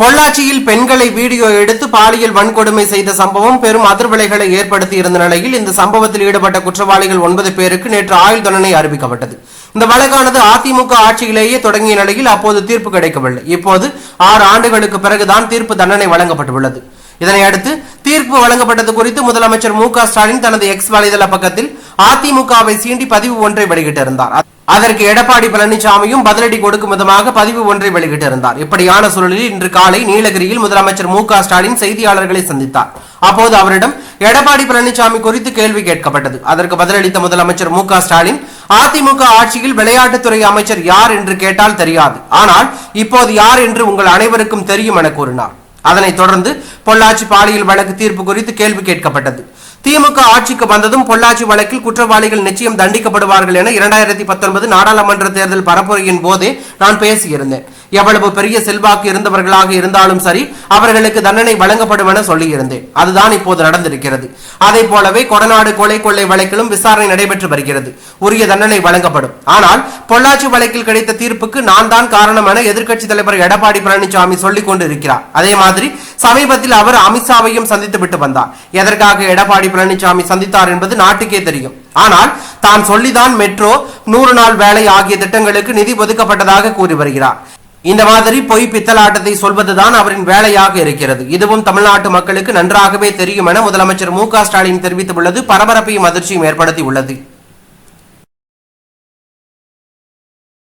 பொள்ளாச்சியில் பெண்களை வீடியோ எடுத்து பாலியல் வன்கொடுமை செய்த சம்பவம் பெரும் அதிர்வலைகளை ஏற்படுத்தி இருந்த நிலையில் இந்த சம்பவத்தில் ஈடுபட்ட குற்றவாளிகள் ஒன்பது பேருக்கு நேற்று ஆயுள் தண்டனை அறிவிக்கப்பட்டது. இந்த வழக்கானது அதிமுக ஆட்சியிலேயே தொடங்கிய நிலையில் அப்போது தீர்ப்பு கிடைக்கவில்லை. இப்போது ஆறு ஆண்டுகளுக்கு பிறகுதான் தீர்ப்பு தண்டனை வழங்கப்பட்டுள்ளது. இதனையடுத்து தீர்ப்பு வழங்கப்பட்டது குறித்து முதலமைச்சர் மு க ஸ்டாலின் தனது எக்ஸ் வலைதள பக்கத்தில் அதிமுகவை சீண்டி பதிவு ஒன்றை வெளியிட்டிருந்தார். அதற்கு எடப்பாடி பழனிசாமியும் பதிலடி கொடுக்கும் விதமாக பதிவு ஒன்றை வெளியிட்டிருந்தார். இப்படியான சூழலில் இன்று காலை நீலகிரியில் முதலமைச்சர் மு ஸ்டாலின் செய்தியாளர்களை சந்தித்தார். அப்போது அவரிடம் எடப்பாடி பழனிசாமி குறித்து கேள்வி கேட்கப்பட்டது. அதற்கு பதிலளித்த முதலமைச்சர் மு ஸ்டாலின் அதிமுக ஆட்சியில் விளையாட்டுத்துறை அமைச்சர் யார் என்று கேட்டால் தெரியாது. ஆனால் இப்போது யார் என்று உங்கள் அனைவருக்கும் தெரியும் என கூறினார். அதனைத் தொடர்ந்து பொள்ளாச்சி பாலியல் வழக்கு தீர்ப்பு குறித்து கேள்வி கேட்கப்பட்டது. திமுக ஆட்சிக்கு வந்ததும் பொள்ளாச்சி வழக்கில் குற்றவாளிகள் நிச்சயம் தண்டிக்கப்படுவார்கள் என இரண்டாயிரத்தி பத்தொன்பது நாடாளுமன்ற தேர்தல் பரப்புரையின் போதே நான் பேசியிருந்தேன். எவ்வளவு பெரிய செல்வாக்கு இருந்தவர்களாக இருந்தாலும் சரி அவர்களுக்கு தண்டனை வழங்கப்படும் என சொல்லியிருந்தேன். அதுதான் இப்போது நடந்திருக்கிறது. அதை போலவே கொடநாடு கொலை கொள்ளை வழக்கிலும் விசாரணை நடைபெற்று வருகிறது. உரிய தண்டனை வழங்கப்படும். ஆனால் பொள்ளாச்சி வழக்கில் கிடைத்த தீர்ப்புக்கு நான் தான் காரணம் என எதிர்க்கட்சி தலைவர் எடப்பாடி பழனிசாமி சொல்லிக் கொண்டு இருக்கிறார் அதே மாதிரி சமீபத்தில் அவர் அமித்ஷாவையும் சந்தித்து விட்டு வந்தார். எதற்காக எடப்பாடி பழனிசாமி சந்தித்தார் என்பது நாட்டுக்கே தெரியும். ஆனால் தான் சொல்லிதான் மெட்ரோ நூறு நாள் வேலை ஆகிய திட்டங்களுக்கு நிதி ஒதுக்கப்பட்டதாக கூறி வருகிறார். இந்த மாதிரி பொய் பித்தலாட்டத்தை சொல்வதுதான் அவரின் வேலையாக இருக்கிறது. இதுவும் தமிழ்நாட்டு மக்களுக்கு நன்றாகவே தெரியும் என முதலமைச்சர் மு க ஸ்டாலின் தெரிவித்துள்ளது. பரபரப்பையும் அதிர்ச்சியும் ஏற்படுத்தி உள்ளது